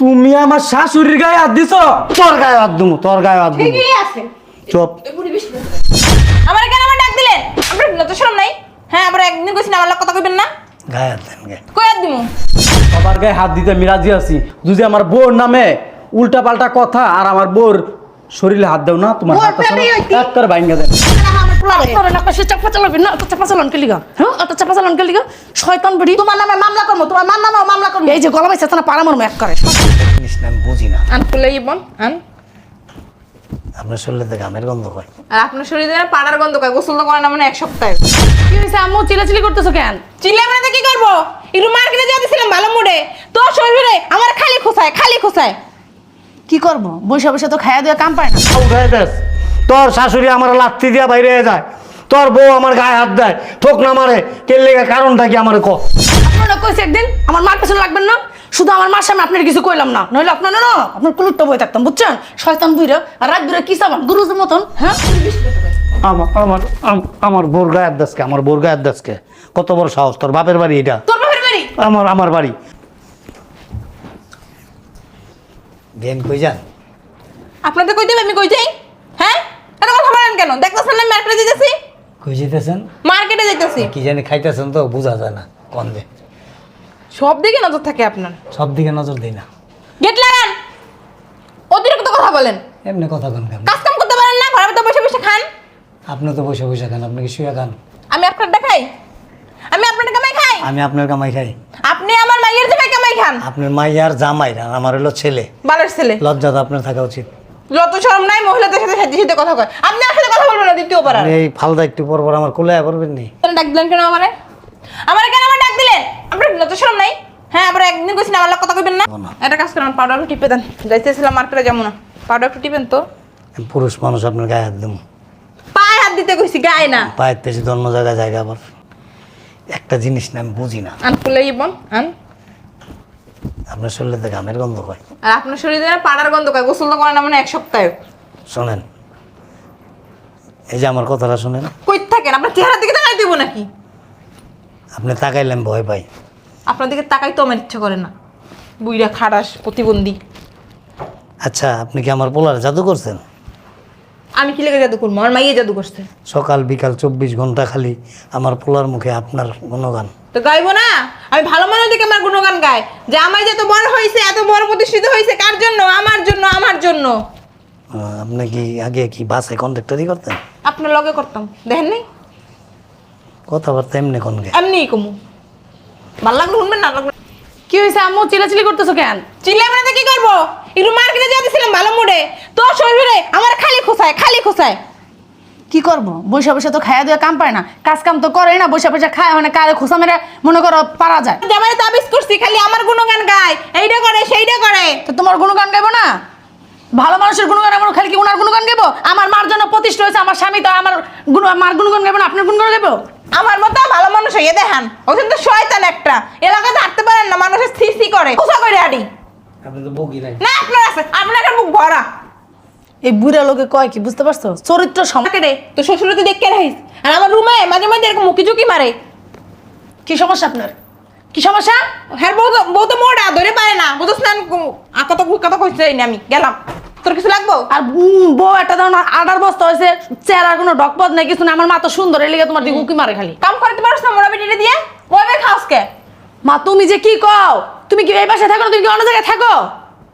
তুমি আমার শাশুড়ির গায়ে হাত দিছ? তোর গায়ে হাত দুমু তোর গায়ে হাত দুমু। ঠিকই আছে। চুপ। আমার কেন আমার ডাক দিলেন? আপনার লজ্জা শরম নাই? হ্যাঁ আমরা একদিন কইছি না আমার কথা কইবেন না। গায়ে হাত দেন গায়ে কই আর দিমু? সবার গায়ে হাত দিতে আমি রাজি আছি। যদি আমার বোর নামে উল্টা পাল্টা কথা আর আমার বোর শরীরে হাত দাও না তোমার বোর হাতটা প্রেমে হইতি। এক দেন তোর না পাশে চাপা চালাবি? না অত চাপা চালান কে লিগা হ্যাঁ অত চাপা চালান কে লিগা শয়তান বড়ি। তোমার নামে মামলা করব তোমার মার নামেও মামলা করব। এই যে গলা বাইছে না পাড়া মরমে এক করে। জিনিস না আমি বুঝি না। আন খুলে ইবন আন। আপনার শরীরে থেকে আমের গন্ধ হয়। আর আপনার শরীরে পাড়ার গন্ধ কয় গোসল তো করে না মানে এক সপ্তাহে। কি হয়েছে আম্মু চিলাচিলি করতেছো কেন? মানে কি করব? একটু মার্কেটে যাতেছিলাম ভালো মুডে। তোর শরীরে আমার খালি খোসায় খালি খোসায় কি করব? বসে বসে তো খায়া দেওয়া কাম পায় না। তোর শাশুড়ি আমার লাত্তি দিয়া বাইরে যায় তোর বউ আমার গায়ে হাত দেয় ঠোক না মারে কে লেগে কারণটা কি আমার ক? আপনারা কইছে একদিন আমার মার পেছনে লাগবেন না শুধু আমার মার সামনে আপনার কিছু কইলাম না নইলে আপনার না আপনার কুলুট্টা বই থাকতাম বুঝছেন? শয়তান বুইরা আর রাত দুরা কি চাবান? গুরুজের মতন হ্যাঁ? আমার আমার আম- আমার বোর গায়ে হাত আমার বোর গায়ে হাত কত বড় সাহস তোর বাপের বাড়ি এটা? তোর বাপের বাড়ি? আমার আমার বাড়ি। বেন কই যান? আপনাদের কই দেবে? আমি কই যাই? বলেন কেন? দেখতেছেন না মার্কেটে যেতেছি কই যেতেছেন মার্কেটে যেতেছি কি জানি খাইতেছেন তো বোঝা যায় না কন্দে সব দিকে নজর থাকে আপনার। সব দিকে নজর দেই না। গেট লাগান অতিরিক্ত কথা বলেন। এমনি কথা কন কেন? কাজ কাম করতে পারেন না ঘরের ভিতরে বসে বসে খান। আপনি তো বসে বসে খান আপনি কি শুয়ে খান? আমি আপনার দেখাই। আমি আপনার কামাই খাই। আমি আপনার কামাই খাই। আপনি আমার মাইয়ের জামাই কামাই খান। আপনার মাইয়ার জামাই আর আমার হলো ছেলে। বালের ছেলে। লজ্জা তো আপনার থাকা উচিত। যত শরম নাই মহিলাদের সাথে সাথে সাথে কথা কয়। আপনি আমার সাথে কথা বলবেন না দ্বিতীয়বার আর। এই ফালদা একটু পর পর আমার কোলে করবেন নি? ডাক দিলেন কেন আমারে? আমার কেন আমার ডাক দিলেন? আপনার যত শরম নাই। হ্যাঁ আবার একদিন কইছেন আমার কথা কইবেন না। না। একটা কাজ করেন পাউডার টিপে দেন। যাইতেছিলাম মার্কেটে যাব না। পাউডার একটু টিপেন তো। পুরুষ মানুষ আপনার গায়ে হাত দেবো পায়ে হাত দিতে কইছি গায়ে না। পায়ের পেছি তো অন্য জায়গায় জায়গা আবার। একটা জিনিস না আমি বুঝি না। আন ইবন আন। আপনার শরীরে থেকে আমের গন্ধ হয়। আর আপনার শরীরে পাড়ার গন্ধ কয়? গোসল তো করে না মানে এক সপ্তাহে। শোনেন এই যে আমার কথাটা শোনেন। কই থাকেন? আপনার চেহারার দিকে তাকাই দেবো নাকি? আপনি তাকাইলেন ভয় পাই। আপনার দিকে তাকাই তো আমার ইচ্ছা করে না। বুইরা খারাস প্রতিবন্ধী। আচ্ছা আপনি কি আমার পোলার জাদু করছেন? আমি কি লেগে জাদু করব? আমার মাইয়ে জাদু করছে। সকাল বিকাল চব্বিশ ঘণ্টা খালি আমার পোলার মুখে আপনার গুণগান। তো গাইবো না? আমি ভালো মানুষ দেখে আমার গুণগান গাই। যে আমার যে এত বড় হয়েছে এত বড় প্রতিষ্ঠিত হয়েছে কার জন্য? আমার জন্য আমার জন্য। আপনি কি আগে কি বাসে কন্ট্রাক্টারই করতেন? আপনার লগে করতাম। দেখেন নাই? কথাবার্তা এমনি কোন গে এমনি কমু। ভালো লাগল শুনবেন না লাগল কি হয়েছে আম্মু? চিলাচিলি করতেছো কেন? চিল্লাই মানে কি করব? একটু মার্কেটে যেতেছিলাম ভালো মুডে তোর শরীরে আমার খালি খোসায় খালি খোসায় কি করব? বসে বসে তো খায়া দেওয়া কাম পায় না। কাজ কাম তো করে না বসে বসে খায় মানে কারে খোসা মেরে মনে করো পারা যায়। জামাই তাবিজ করছি খালি আমার গুণগান গায় এইটা করে সেইটা করে। তো তোমার গুণগান গাইবো না? ভালো মানুষের গুণগান আমার খালি কি ওনার গুণগান গাইবো? আমার মার জন্য প্রতিষ্ঠা হয়েছে আমার স্বামী তো আমার গুণ মার গুণগান গাইবো না আপনার গুণগান গাইবো? আমার মতো ভালো মানুষ হয়ে দেখান ওখান তো শয়তান একটা। এলাকায় থাকতে পারেন না মানুষের স্থিতি করে। খোসা করে আডি আপনি তো বকি নাই। না আপনার আছে আপনার মুখ ভরা। এই বুড়া লোকে কয় কি বুঝতে পারছ? চরিত্র সম আমাকে রে তো শ্বশুর তুই দেখে রাখিস আর আমার রুমে মাঝে মাঝে এরকম মুখি ঝুঁকি মারে। কি সমস্যা আপনার? কি সমস্যা? হ্যাঁ বউ তো বউ তো মোটা ধরে পারে না। বুঝো স্নান কত কত কইছে না আমি। গেলাম। তোর কিছু লাগবো? আর বউ একটা ধরুন আডার বস্তা হয়েছে চেহারার কোনো ডকপদ নেই কিছু না আমার মা তো সুন্দর এই লেগে তোমার দিকে উকি মারে খালি। কাম করতে পারছ না মোড়া বেটিটা দিয়ে? ওইভাবে খাওস কে? মা তুমি যে কি কও? তুমি কি এই বাসায় থাকো না তুমি কি অন্য জায়গায় থাকো?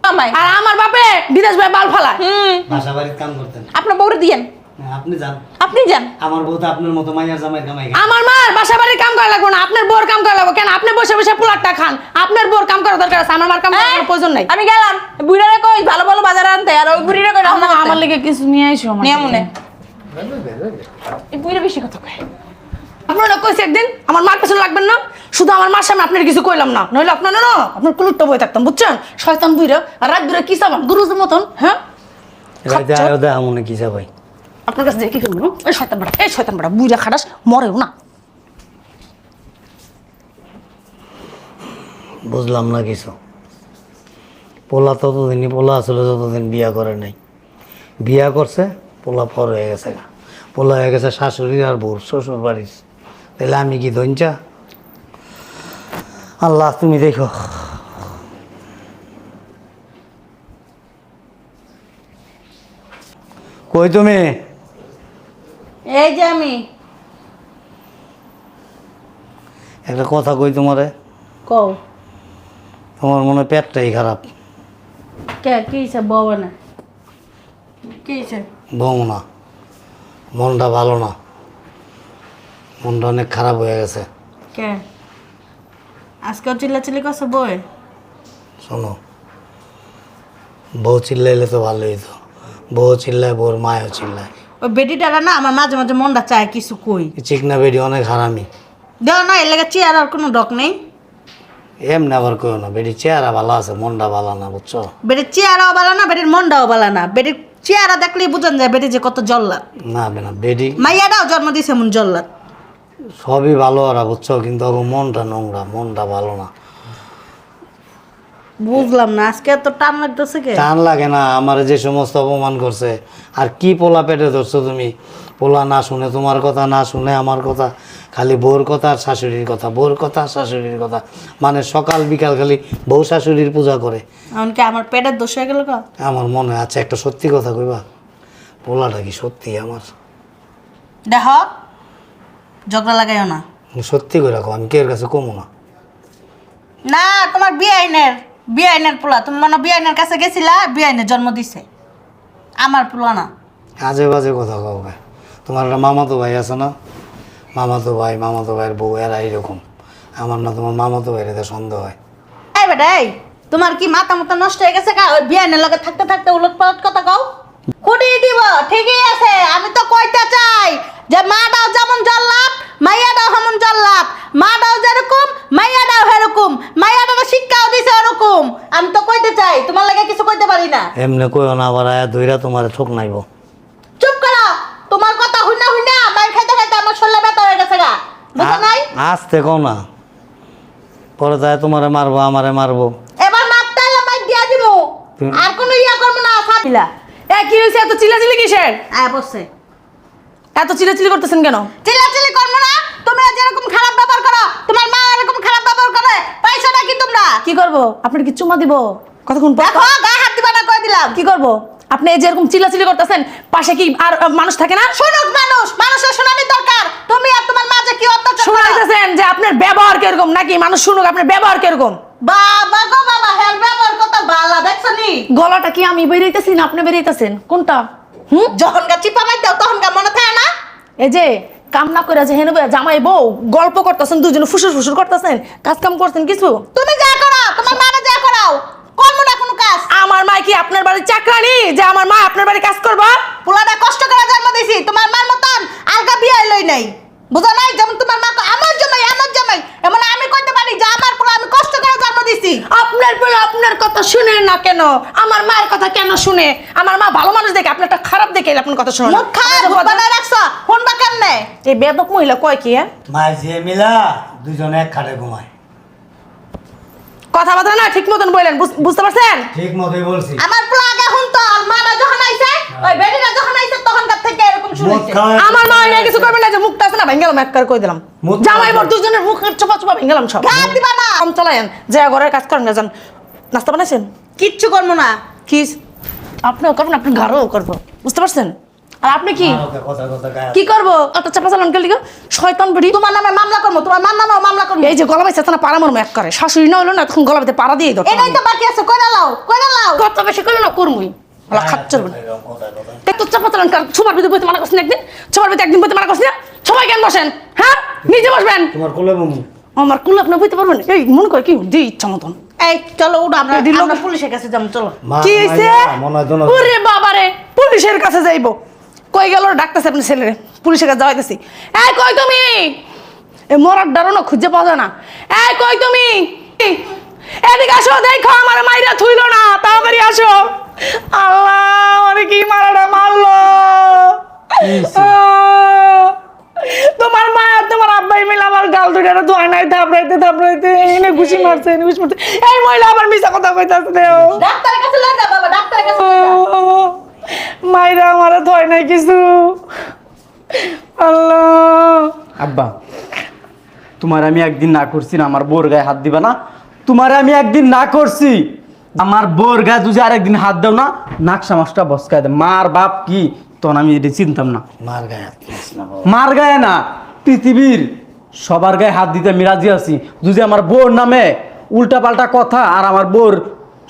আমায় আর আমার বাপে বিদেশ ভাই বাল ফালায়। হুম। বাসা বাড়ির কাম করতেন। আপনার বউরে দিয়েন। হ্যাঁ, আপনি যান। আপনি যান। আমার বউ তো আপনার মতো মাইয়ার জামাই কামাই আমার মার বাসা বাড়ির কাম করা লাগবে না। আপনার বোর কাম করা লাগবে। কেন? আপনি বসে বসে পোলারটা খান। আপনার বোর কাম করা দরকার আছে। আমার মার কাম করার প্রয়োজন নাই। আমি গেলাম। বুড়ারে কই? ভালো ভালো বাজার আনতে। আর ওই বুড়িরে কই? আমার- লেগে কিছু নিয়ে আইসো আমার নিয়ে মনে এই বুড়িরে বেশি কথা কয়। আপনারা কইছে একদিন আমার মার পেছনে লাগবেন না শুধু আমার মার সামনে আপনার কিছু কইলাম না। নইলে আপনার না আপনার কুলুট্টা বই থাকতাম বুঝছেন? শয়তান বুইরা আর রাত দুরা কি চাবান? গুরুজের মতন হ্যাঁ? কি আপনার কাছে যে কি করব এই শয়তান বাড়া এই শয়তান বাড়া বুইরা খাটাস মরেও না। বুঝলাম না কিছু। পোলা ততদিনই পোলা আসলে যতদিন বিয়া করে নাই। বিয়া করছে পোলা পর হয়ে গেছে পোলা হয়ে গেছে শাশুড়ি আর বউর শ্বশুর বাড়ির তাহলে আমি কি ধনচা আল্লাহ তুমি দেখো। কই তুমি? এই যে আমি। একটা কথা কই তোমারে? কও। তোমার মনে পেটটাই খারাপ। কে কি বউ না। কি বউ না। মনটা ভালো না। মনটা অনেক খারাপ হয়ে গেছে কে আজকেও চিল্লাচিল্লি করছে বই শোনো বউ চিল্লাইলে তো ভালোই হতো বউ চিল্লায় বউর মায়ও চিল্লায় ওই বেটিটারা না আমার মাঝে মাঝে মনটা চায় কিছু কই চিকনা বেডি অনেক হারামি দেও না এর লেগে চেয়ার আর কোনো ডক নেই? এমনি আবার কেউ না বেডি চেহারা ভালো আছে মনটা ভালো না বুঝছ? বেটির চেয়ারও ভালো না বেটির মনটাও বালা না। বেটির চেয়ারা দেখলেই বুঝান যায় বেটি যে কত জল্লাদ না না বেডি মাইয়াটাও জন্ম দিছে এমন জল্লাদ সবই ভালো ওরা বুঝছ? কিন্তু ওর মনটা নোংরা মনটা ভালো না। বুঝলাম না আজকে এত টান লাগতেছে কে? টান লাগে না আমার যে সমস্ত অপমান করছে। আর কি পোলা পেটে ধরছো তুমি? পোলা না শুনে তোমার কথা না শুনে আমার কথা খালি বউর কথা আর শাশুড়ির কথা বউর কথা আর শাশুড়ির কথা। মানে সকাল বিকাল খালি বউ শাশুড়ির পূজা করে। এমনকি আমার পেটের দোষ হয়ে গেল কা? আমার মনে হয় আচ্ছা একটা সত্যি কথা কইবা। পোলাটা কি সত্যি আমার? দেখ ঝগড়া লাগাইও না। সত্যি করে রাখো আমি কে এর কাছে কমো না? না তোমার বিয়ে আইনের বিয়ে আইনের পোলা। তুমি মনে হয় বিয়ে আইনের কাছে গেছিলা বিয়ে আইনের জন্ম দিছে। আমার পোলা না। আজে বাজে কথা কাউ তোমার একটা মামাতো ভাই আছে না? মামাতো ভাই মামাতো ভাইয়ের বউ এরা এইরকম। আমার না তোমার মামাতো ভাইয়ের এতে সন্দেহ হয়। এই বেটা এই তোমার কি মাথা মতো নষ্ট হয়ে গেছে কা ওই বিয়ে আইনের লগে থাকতে থাকতে উলট পালট কথা কও। কুড়িয়ে দিব ঠিকই আছে আমি তো কইতে চাই। যে মা মাটাও যেমন জল্লাদ মাইয়াটাও যেমন জল্লাদ। মাটাও যেরকম মাইয়াটাও সেরকম মাইয়াটাও শিক্ষাও দিছে ওরকম। আমি তো কইতে চাই তোমার লাগে কিছু কইতে পারি না। এমনি কইও না আবার আয়া দইরা তোমার ঠোক নাইব। চুপ করো তোমার কথা হুইনা হুইনা মার খাইতে খাইতে আমার শরীরে ব্যথা হয়ে গেছে গা। বুঝো নাই? আসতে কও না। পরে তাই তোমারে মারবো আমারে মারবো। এবার মারতে এলে মাইর দিয়া দিব। আর কোনো ইয়া করব না সাবিলা এ কি হয়েছে এত চিল্লাচিল্লি কিসের? আয় বসে এত চিল্লাচিল্লি করতেছেন কেন? চিল্লাচিল্লি করব না। তুমি আজ এরকম খারাপ ব্যবহার করো তোমার মা এরকম খারাপ ব্যবহার করে পাইছো নাকি তোমরা? কি করব? আপনার কি চুমা দিব? কতক্ষণ পর দেখো গায়ে হাত দিবা না কই দিলাম। কি করব? আপনি এই যে এরকম চিল্লাচিল্লি করতেছেন পাশে কি আর মানুষ থাকে না? শুনুক মানুষ মানুষের শোনানি দরকার। তুমি আর তোমার মা যে কি অত্যাচার শোনাইতেছেন যে আপনার ব্যবহার কীরকম নাকি মানুষ শুনুক আপনার ব্যবহার কীরকম? বাবা গো বাবা হেল ব্যবহার কত বালা দেখছ নি? গলাটা কি আমি বেরিয়েতেছি না আপনি বেরিয়েতেছেন? কোনটা? যখন গা চিপা মাইতে তখন গা মনে থাকে না? এই যে কাম না করে যে হেনু জামাই বউ গল্প করতেছেন দুজনে ফুসুর ফুসুর করতেছেন কাজ কাম করছেন কিছু? তুমি যা করো তোমার মারা যা করাও করব না কোনো কাজ। আমার মা কি আপনার বাড়ির চাকরানি যে আমার মা আপনার বাড়ি কাজ করবা? পোলাটা কষ্ট করে জন্ম দিছি তোমার মার মতন আলগা বিয়ে লই নাই। বুঝো নাই? যেমন তোমার মা আমার জামাই আমার জামাই এমন আমি কইতে পারি যে আমার পোলা আমি কষ্ট করে জন্ম দিছি। আপনার বলে আপনার কথা শুনে না কেন? আমার মায়ের কথা কেন শুনে? আমার মা ভালো মানুষ দেখে আপনারটা খারাপ দেখে আপনার কথা শুনে মুখ বানায় রাখছো কেমনে? এই বেদক মহিলা কয় কি হ্যাঁ? যে মিলা দুজনে এক খাটে ঘুমায়। কথাবার্তা না ঠিক মতন বললেন বুঝতে পারছেন? ঠিক মতোই বলছি। আমার পোলা আগে শুনতো আর মারা যখন আইছে ওই বেটিটা যখন আইছে তখন কার থেকে এরকম শুনেছে। আমার মা নিয়ে কিছু করবে না যে মুখটা আছে না ভেঙ্গেলাম এক করে কই দিলাম। মুখ জামাই বর দুজনের মুখ চোপা চোপা ভেঙ্গেলাম সব। ঘাট দিবা না কাম চালায়েন যে ঘরের কাজ করেন না যান। নাস্তা বানাইছেন? কিচ্ছু করব না। কি? আপনিও করবেন আপনি ঘরও করব। বুঝতে পারছেন? আর আপনি কি? কথা কথা গায়ে কি করব? অত চাপা চালান কেলি শয়তান বেড়ি। তোমার নামে মামলা করব তোমার মার নামেও মামলা করব। এই যে গলা বাইছে না পাড়া মরমো এক করে। শাশুড়ি না হলো না তখন গলা বাইতে পাড়া দিয়ে দাও। এটাই তো বাকি আছে কইরা লাও কইরা লাও। কত বেশি করল না করমুই। ওলা খাচ্চর বলে। কথা কথা। তো চাপা চালান কার? ছোমার ভিতরে বইতে মানা করছেন একদিন? ছোমার ভিতরে একদিন বইতে মানা করছেন না? সবাই কেন বসেন হ্যাঁ? নিজে বসবেন। তোমার কোলে বমু। আমার কুল আপনি বইতে পারবেন এই মনে করে কি দি ইচ্ছা মতন। এই চলো উঠো আমরা দিল। আমরা পুলিশের কাছে যাব চলো। কি হইছে? ওরে বাবারে পুলিশের কাছে যাইবো। কই গেল ডাকতেছে আপনি ছেলেরে? পুলিশের কাছে যাওয়াইতেছি এই কই তুমি? এ মরার ডারো না খুঁজে পাওয়া যায় না। এই কই তুমি? এদিকে আসো দেখো আমার মাইরা থুইল না। তাড়াতাড়ি আসো। আল্লাহ আমার কি মারাটা মারলো? তোমার মা আর তোমার আব্বাই মিলে আমার গাল দুইটা ধোয় নাই থাপড়াইতে থাপড়াইতে এনে ঘুষি মারছে এনে ঘুষি মারছে। এই মহিলা আমার মিশা কথা কইতাছে দেও ডাক্তারের কাছে লয়ে যা বাবা ডাক্তারের কাছে মাইরা আমারে ধয় নাই কিছু। আল্লাহ। আব্বা তোমার আমি একদিন না করছি না আমার বোর গায়ে হাত দিবা না। তোমার আমি একদিন না করছি আমার বোর গায়ে যদি আরেকদিন হাত দাও না নাকশা মাসটা বসকায় দে মার বাপ কি? তখন আমি এটা চিনতাম না মার গায়ে। মার গায়ে না পৃথিবীর সবার গায়ে হাত দিতে আমি রাজি আছি যদি আমার বোর নামে উল্টা পাল্টা কথা আর আমার বোর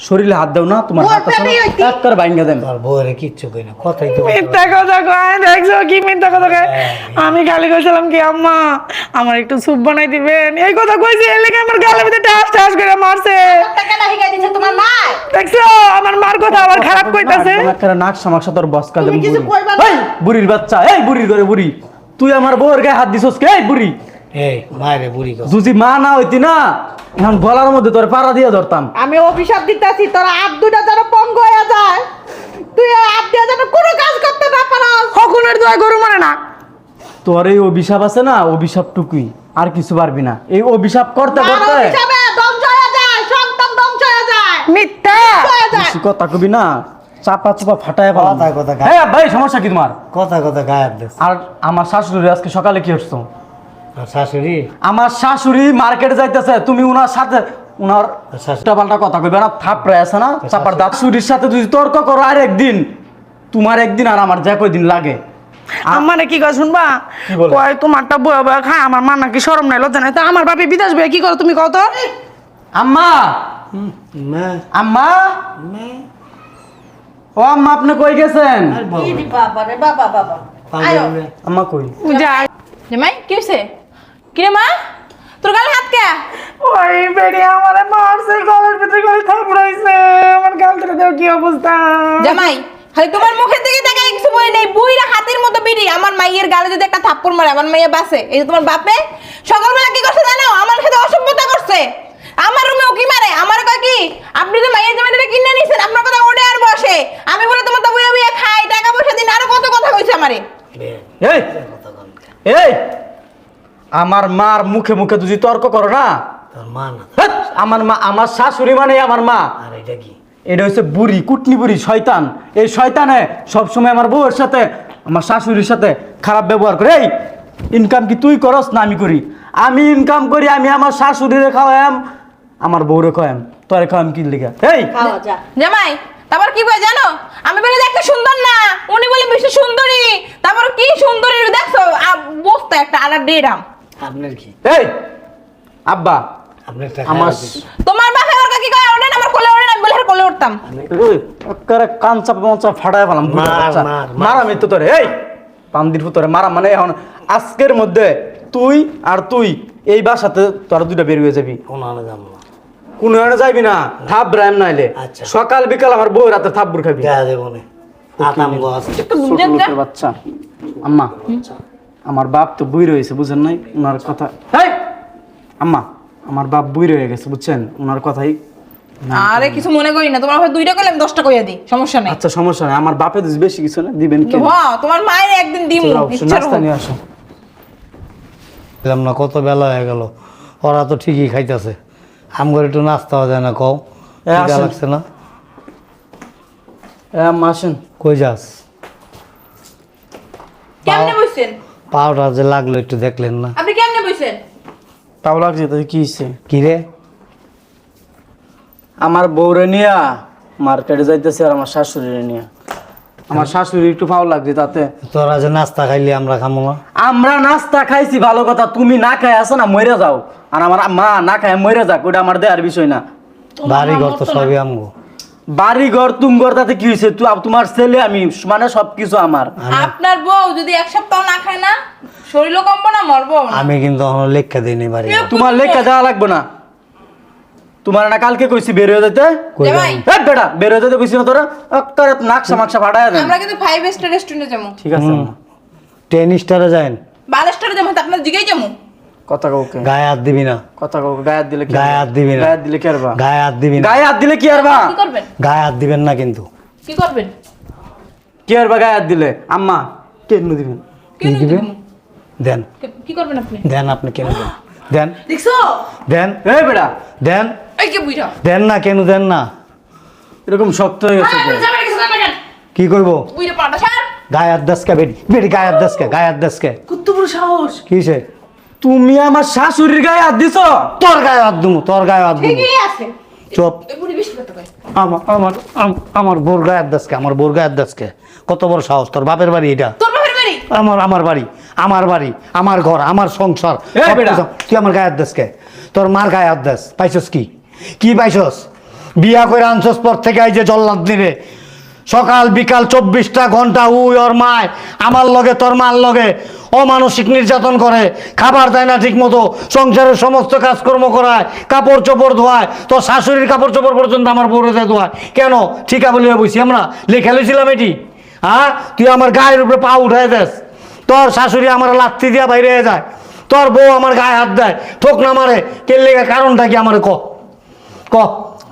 শরীরে হাত দেও না তোমার হইতি। এক করে ভাঙ্গা দেন। তোর বউয়ের কিচ্ছু কই না কথাই তো মিথ্যা কথা কয় দেখছ কি মিথ্যা কথা কয়? আমি খালি কইছিলাম কি আম্মা আমার একটু স্যুপ বানাই দিবেন। এই কথা কইছি এর লেগে আমার গালের ভিতরে টাস টাস করে মারছে। টাকা না হিগাই দিছে তোমার মা দেখছ আমার মার কথা আবার খারাপ কইতাছে। একটা নাক সামাকসা তোর বসকা তুমি দেব কিছু কইবা না। বুড়ির বাচ্চা এই বুড়ির ঘরে বুড়ি। তুই আমার বউর গায়ে হাত দিছস কে? এই বুড়ি। এই মায়েরে বুড়ি কথা যদি মা না হইতি না এখন গলার মধ্যে তোর পাড়া দিয়ে ধরতাম। আমি অভিশাপ দিতেছি তোর হাত দুটা যেন পঙ্গ হয়ে যায়। তুই এই দিয়ে যেন কোনো কাজ করতে না পারস। হকুনের দোয়া গরু মানে না। তোর এই অভিশাপ আছে না অভিশাপটুকুই আর কিছু পারবি না। এই অভিশাপ করতে করতে অভিশাপে ধ্বংস যায় সন্তান ধ্বংস যায়। মিথ্যা। বেশি কথা কবি না চাপা চুপা ফাটায় পালাম কথা কথা গায়ে হ্যাঁ ভাই সমস্যা কি তোমার? কথা কথা আর আমার শাশুড়ি আজকে সকালে কি হচ্ছে শাশুড়ি? আমার শাশুড়ি মার্কেটে যাইতেছে তুমি উনার সাথে উনার পাল্টা কথা কইবে না থাপড়ে আছে না? চাপার দাঁত সাথে যদি তর্ক করো আর একদিন তোমার একদিন আর আমার যা কয়দিন লাগে। আমার কি কয় শুনবা? কয় তোমারটা বয়া বয়া খায় আমার মা নাকি শরম নাই লজ্জা নাই। তা আমার বাপি বিদেশ বয়ে কি করো তুমি কত আম্মা! আম্মা! ও আম্মা আপনি কই গেছেন? আর কি বাবা বাবা রে বাবা বাবা। আয়ো। পাগল রে। আম্মা কই? জামাই কি হয়েছে কিরে মা? তোর গালে হাত কে? ওই বেড়ি আমারে মারছে গলার ভিতরে করে থাপড়াইছে। আমার গাল থেকে দেও কি অবস্থা। জামাই খালি তোমার মুখের দিকে তাকাই কিছু বলে নেই। বুইরা হাতের মতো বিড়ি আমার মাইয়ের গালে যদি একটা থাপ্পড় মারে আমার মাইয়া বাসে এই যে তোমার বাপে সকালবেলা কি করছে জানো? আমার সাথে অসভ্যতা করছে। আমার রুমে উকি মারে? আমার কয় কি আপনি তো মাইয়ের জামাইটা কিনে নিছেন আপনার কথা ওড়ে আর বসে। আমি বলে তোমার তো বুয়া বুয়া খাই টাকা পয়সা দিন আরও কত কথা কইছে আমারে? এই? এই আমার মার মুখে মুখে তুই তর্ক করো না তোর মা না হেৎ, আমার মা আমার শাশুড়ি মানে আমার মা। আর এটা কি? এটা হচ্ছে বুড়ি কুটনি বুড়ি শয়তান। এই শয়তানে সবসময় আমার বউয়ের সাথে আমার শাশুড়ির সাথে খারাপ ব্যবহার করে এই ইনকাম কি তুই করস না আমি করি? আমি ইনকাম করি আমি আমার শাশুড়িরে খাওয়াম আমার বউরে খাওয়াম তোরে খাওয়াম কি লিখা এই! খাওয়া যা। জামাই তারপর কি কয় জানো? আমি বলে দেখতে সুন্দর না। উনি বলে বেশি সুন্দরী। তারপর কি সুন্দরী দেখছ? বসতে একটা আলাদা ডেরাম আপনার কি? এই আব্বা আপনার টাকা আমার তোমার ওর কি কয়? ওঠেন আমার কোলে আমি বলে কোলে উঠতাম। মাঞ্চা ফাটায় বুড়ো মার, মৃত্যু তোরে এই পান্দির ফুতরে মারা মানে এখন আজকের মধ্যে তুই আর তুই এই বাসাতে তোরা দুইটা বের হয়ে যাবি। কোনো আনে যাব না। কোনো যাইবি না থাপ ব্রাইম নাইলে। আচ্ছা। সকাল বিকাল আমার বউ রাতে থাপ্পুর খাবি। দেয়া দেবো না। আতাম গাছ। ছোট লোকের বাচ্চা। আম্মা। আমার বাপ তো বুই রয়েছে বুঝেন নাই? ওনার কথা এই আম্মা আমার বাপ বুই রয়ে গেছে বুঝছেন? ওনার কথাই আরে কিছু মনে করি না তোমার দুইটা কইলে আমি দশটা কইয়া দিই সমস্যা নেই। আচ্ছা সমস্যা নেই। আমার বাপে যদি বেশি কিছু না দিবেন কি? হ্যাঁ তোমার মায়ের একদিন দিমু নাস্তা নিয়ে আসো। দিলাম না কত বেলা হয়ে গেল? ওরা তো ঠিকই খাইতেছে। একটু নাস্তা হওয়া যায় না কও? খিদা লাগছে না? এ আম্মা আসেন। কই যাস? কেমনে পাউডার যে লাগল একটু দেখলেন না। আপনি কেমনে বইছেন? তাও লাগছে তাই কি হয়েছে কি রে? আমার বউরে নিয়া মার্কেটে যাইতেছে আর আমার শাশুড়িরে নিয়া। আমার শাশুড়ি একটু ভালো লাগছে তাতে। তোরা যে নাস্তা খাইলি আমরা খামো না। আমরা নাস্তা খাইছি ভালো কথা তুমি না খাই আসো না মরে যাও। আর আমার মা না খায় মরে যাক ওটা আমার দেওয়ার বিষয় না। বাড়ি ঘর তো সবই আমগো। বাড়ি ঘর তুম ঘর তাতে কি হয়েছে? তু- তোমার ছেলে আমি মানে সবকিছু আমার। আপনার বউ যদি এক সপ্তাহ না খায় না শরীরও কমবো না মরবো আমি কিন্তু এখনও লেখা দিইনি বাড়ি তোমার লেখা দেওয়া লাগবে না। তোমার না কালকে কইছি বের হয়ে যেতে? এই বেটা বের হয়ে যেতে কইছি না তোরা। অক্কারে নাকশা মাকশা ফাটায় দেন। আমরা কিন্তু ফাইভ স্টার রেস্টুরেন্টে যাব। ঠিক আছে। টেন স্টারে যাইন। বারো স্টারে যাব আপনার জিগাই যাব। কথা কাউকে গায়ে হাত দিবি না কথা কাউকে গায়ে হাত দিলে গায়ে হাত দিবি না। গায়ে হাত দিলে কি আরবা গায়ে হাত দিবি না গায়ে হাত দিলে কি আরবা কি করবেন গায়ে হাত দিবেন না কিন্তু কি করবেন কি আরবা গায়ে হাত দিলে আম্মা কেন দিবেন কি দিবেন দেন কি করবেন আপনি দেন আপনি কেন দেন দেন দেখছ দেন এই বেটা দেন এই কে বুইরা দেন না কেন দেন না এরকম শক্ত হয়ে গেছে কি করব বুইরা পাটা গায়ে হাত দাসকে বেটি বেটি গায়ে হাত দাসকে গায়ে হাত দাসকে কত বড় সাহস কিসে তুমি আমার শাশুড়ির গায়ে হাত দিছো? তোর গায়ে হাত দুমু তোর গায়ে হাত দুমু। ঠিকই আছে। চুপ। আমার আমার আম- আমার বোর গায়ের দাসকে আমার বোর গায়ের দাসকে কত বড় সাহস তোর বাপের বাড়ি এটা? তোর বাপের বাড়ি? আমার আমার বাড়ি আমার বাড়ি আমার ঘর আমার সংসার। তুই আমার গায়ের দাসকে তোর মার গায়ে হাত দাস পাইছস কি? কি পাইছস? বিয়া করে আনছস পর থেকে এই যে জল্লাদ দিনে সকাল, বিকাল চব্বিশটা ঘণ্টা উই ওর মায়, আমার লগে, তোর মার লগে অমানসিক নির্যাতন করে, খাবার দেয় না ঠিক মতো সংসারের সমস্ত কাজকর্ম করায়, কাপড় চোপড় ধোয়ায়, তোর শাশুড়ির কাপড় চোপড় পর্যন্ত আমার বড় ধোয়ায়। কেন? ঠিকা বলিয়া বসি আমরা, লেখা লইছিলাম এটি। হ্যাঁ তুই আমার গায়ের উপরে পা উঠাই দেস। তোর শাশুড়ি আমার লাত্তি দিয়া বাইরে যায়। তোর বউ আমার গায়ে হাত দেয় ঠোক না মারে। কে লেগে কারণটা কি আমার ক? ক?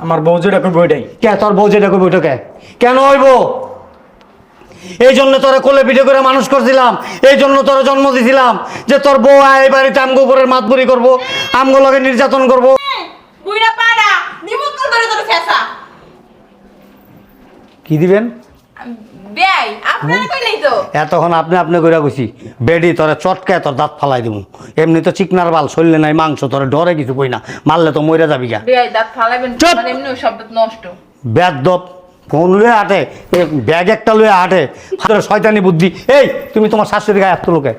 আমার বউ যেটা করবে ওইটাই। কে? তোর বউ যেটা বইটা কে কেন হইব? এই জন্য তোরা কোলে পিঠে করে মানুষ করছিলাম। এই জন্য তোরা জন্ম দিছিলাম যে তোর বউ আয় এই বাড়িতে আমগো উপরের মাতবুরি করব আমগো লগে নির্যাতন করব। কি দিবেন? বেয়াই আপনার কই নাই তো। এতক্ষণ আপনি আপনি কইছি বেডি তোরে চটকায় তোর দাঁত ফালাই দিব এমনি তো চিকনার বাল শরীরে নাই মাংস তোরে ডরে কিছু কই না। মারলে তো মরে যাবি গা। বেয়াই দাঁত ফালাবেন চুপ! মানে এমনি শব্দ নষ্ট। বেদব লুয়ে হাঁটে এ ব্যাগ একটা লুয়ে হাঁটে। তোর শয়তানি বুদ্ধি। এই তুমি তোমার শাশুড়ি গায়ে এত লোকে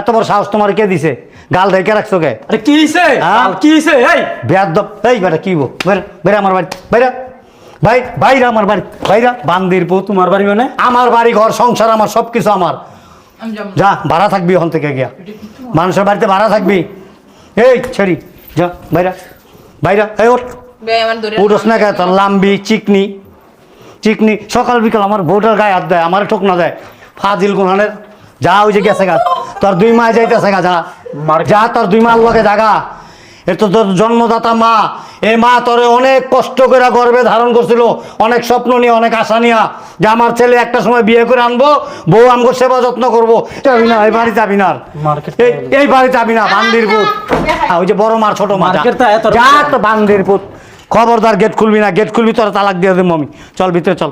এত বড় সাহস তোমার কে দিছে? গাল ঢেকে রাখছো কে? আরে কি হইছে? হ্যাঁ? কি হইছে? এই! বেদব এই বেটা কি বো বেরা আমার বাড়ি বাইরা ভাই বাইরা আমার বাড়ি বাইরা। বান্দির পুত তোমার বাড়ি মানে? আমার বাড়ি ঘর সংসার আমার সব কিছু আমার যা ভাড়া থাকবি ওখান থেকে গিয়া। মানুষের বাড়িতে ভাড়া থাকবি। এই ছেড়ি যা বাইরা বাইরা এই আমার উঠোস না গায়ে তোর লাম্বি চিকনি চিকনি। সকাল বিকাল আমার বউটার গায়ে হাত দেয় আমার ঠোক না দেয়। ফাজিল গুনহানের যা ওই যে গেছে গা তোর দুই মা যাইতেছে গা যা। যা তোর দুই মার লগে জাগা। এ তো তোর জন্মদাতা মা। এই মা তোরে অনেক কষ্ট করে গর্বে ধারণ করছিল। অনেক স্বপ্ন নিয়ে অনেক আশা নিয়া যে আমার ছেলে একটা সময় বিয়ে করে আনব বউ আমগো সেবা যত্ন করব। যাবি না এই বাড়ি যাবি না এই বাড়ি যাবি না বান্দির পুত। ওই যে বড় মার ছোট মা যা। তো এত- যা বান্দির পুত। খবরদার গেট খুলবি না গেট খুলবি তোরা তালাক দিয়ে দেবো আমি চল ভিতরে চল।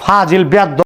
ফাজিল বেদ